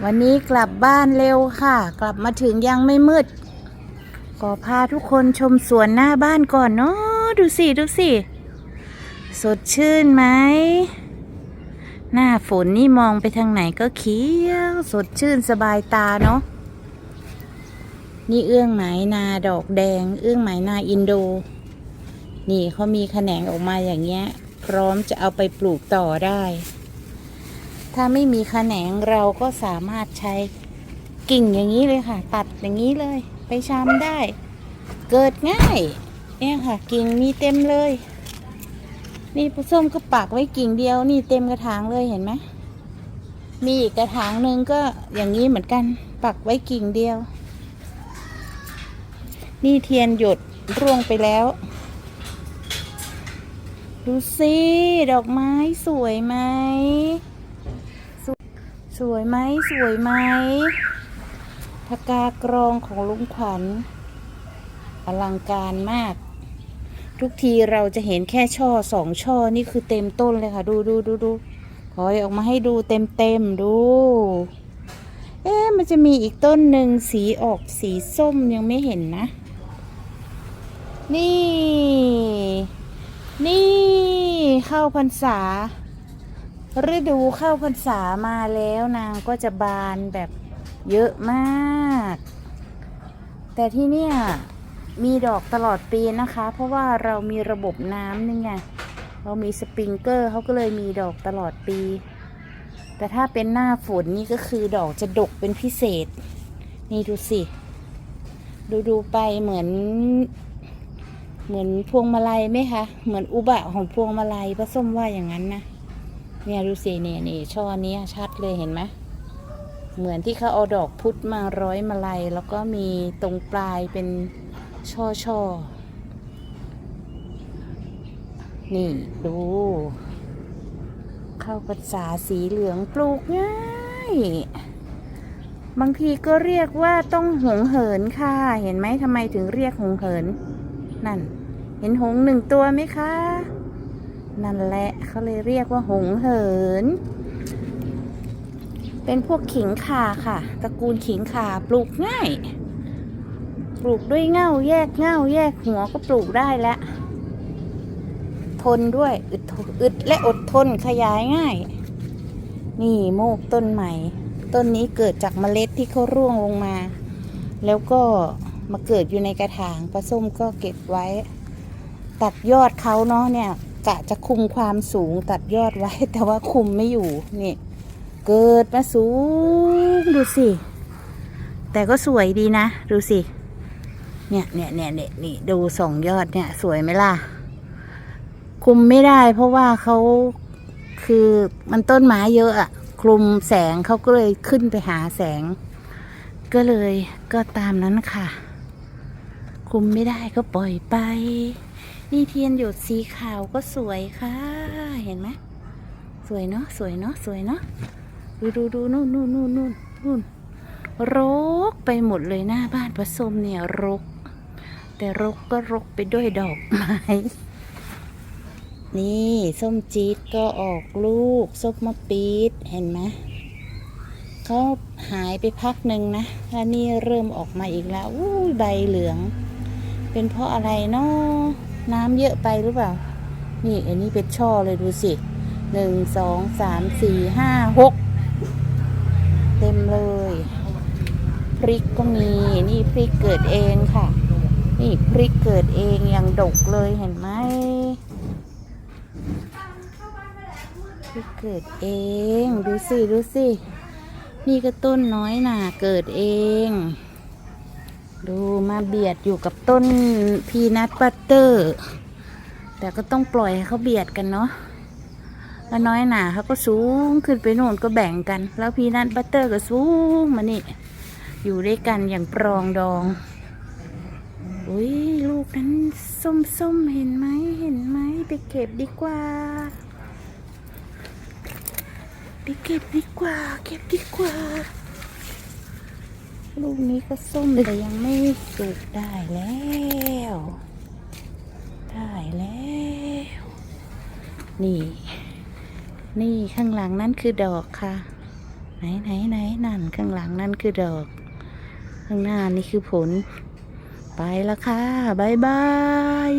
วันนี้กลับบ้านเร็วค่ะ กลับมาถึงยังไม่มืดก็พาทุกคนชมสวนหน้าบ้านก่อนเนาะดูสิ ดูสิ สดชื่นไหม หน้าฝนนี่มองไปทางไหนก็เขียวสดชื่นสบายตาเนาะนี่เอื้องไหมนาดอกแดง เอื้องไหมนาอินโด นี่เขามีแขนงออกมาอย่างเงี้ย พร้อมจะเอาไปปลูกต่อได้ ถ้าไม่มีแขนงเราก็สามารถใช้กิ่งอย่างนี้เลยค่ะ ตัดอย่างนี้เลย ไปชำได้ เกิดง่าย เนี่ยค่ะ กิ่งมีเต็มเลย นี่ส้มก็ปักไว้กิ่งเดียว นี่เต็มกระถางเลยเห็นไหมมีอีกกระถางหนึ่งก็อย่างนี้เหมือนกัน ปักไว้กิ่งเดียว นี่เทียนหยดร่วงไปแล้ว ดูสิ ดอกไม้สวยไหม วยไหมสวยไหมพกากรองของลุงขวัญ อลังการมาก ทุกทีเราจะเห็นแค่ช่อสองช่อนี่คือเต็มต้นเลยค่ะ ดูดูดูดูขอออกมาให้ดูเต็มเต็มดู เอ๊ะมันจะมีอีกต้นหนึ่งสีออกสีส้มยังไม่เห็นนะ นี่ นี่เข้าพรรษา ฤดูเข้าพรรษามาแล้วนางก็จะบานแบบเยอะมาก แต่ที่เนี่ยมีดอกตลอดปีนะคะ เพราะว่าเรามีระบบน้ำนี่ไงเรามีสปริงเกอร์เขาก็เลยมีดอกตลอดปี แต่ถ้าเป็นหน้าฝนนี่ก็คือดอกจะดกเป็นพิเศษ นี่ดูสิ ดูดูๆไปเหมือน เหมือนพวงมาลัยไหมคะ เหมือนอุบะของพวงมาลัยป้าส้มว่าอย่างนั้นนะ เนี่ยดูสิเนี่ยนี่ช่อเนี้ยชัดเลยเห็นไหมเหมือนที่เขาเอาดอกพุธมาร้อยมาลัยแล้วก็มีตรงปลายเป็นช่อช่อนี่ดู เข้าภาษาสีเหลืองปลูกง่ายบางทีก็เรียกว่าต้องหงเหินค่ะ เห็นไหมทำไมถึงเรียกหงเหิน นั่น เห็นหงหนึ่งตัวไหมคะ นั่นแหละเขาเลยเรียกว่าหงเหิน เป็นพวกขิงข่าค่ะตระกูลขิงข่าปลูกง่าย ปลูกด้วยเง่าแยกเง่าแยกหัวก็ปลูกได้แล้วทนด้วยอึดอึดและอดทนขยายง่าย นี่โมกต้นใหม่ ต้นนี้เกิดจากเมล็ดที่เขาร่วงลงมา แล้วก็มาเกิดอยู่ในกระถางปลาส้มก็เก็บไว้ ตัดยอดเขาเนาะเนี่ย กะจะคุมความสูงตัดยอดไว้ แต่ว่าคุมไม่อยู่นี่เกิดมาสูงดูสิ แต่ก็สวยดีนะ ดูสิ เนี่ยเนี่ยเนี่ยเนี่ยนี่ดูสองยอดเนี่ย สวยไหมล่ะ คุมไม่ได้ เพราะว่าเขาคือมันต้นไม้เยอะอะคลุมแสงเขาก็เลยขึ้นไปหาแสง ก็เลยก็ตามนั้นค่ะ คุมไม่ได้ก็ปล่อยไป นี่เทียนหยดสีขาวก็สวยค่ะ เห็นไหมสวยเนาะสวยเนาะสวยเนาะดูดูดูนู่นนู่นนู่นนู่นนู่นรกไปหมดเลยหน้าบ้านผสมเนี่ยรก แต่รกก็รกไปด้วยดอกไม้นี่ส้มจี๊ดก็ออกลูกส้มมะปี๊ดเห็นไหมเขาหายไปพักหนึ่งนะแล้วนี่เริ่มออกมาอีกแล้วอู้ใบเหลือง เป็นเพราะอะไรเนาะ น้ำเยอะไปหรือเปล่า นี่อันนี้เป็นช่อเลยดูสิหนึ่งสองสามสี่ห้าหกเต็มเลย พริกก็มีนี่พริกเกิดเองค่ะ นี่พริกเกิดเองอย่างดกเลยเห็นไหมพริกเกิดเองดูสิดูสินี่ก็ต้นน้อยหนาเกิดเอง ดูมาเบียดอยู่กับต้นพีนัทบัตเตอร์ แต่ก็ต้องปล่อยให้เขาเบียดกันเนาะแล้วน้อยหนาเขาก็สูงขึ้นไปโน่นก็แบ่งกัน แล้วพีนัทบัตเตอร์ก็สูงมานี่ อยู่ด้วยกันอย่างปรองดองอุ้ยลูกนั้นส้มๆเห็นไหมเห็นไหมไปเก็บดีกว่า ไปเก็บดีกว่า เก็บดีกว่า ลูกนี้ก็ส้มแต่ยังไม่สุกได้แล้ว ได้แล้ว นี่ นี่ข้างหลังนั่นคือดอกค่ะ ไหนไหนไหนนั่นข้างหลังนั่นคือดอก ข้างหน้านี่คือผล ไปแล้วค่ะบายบาย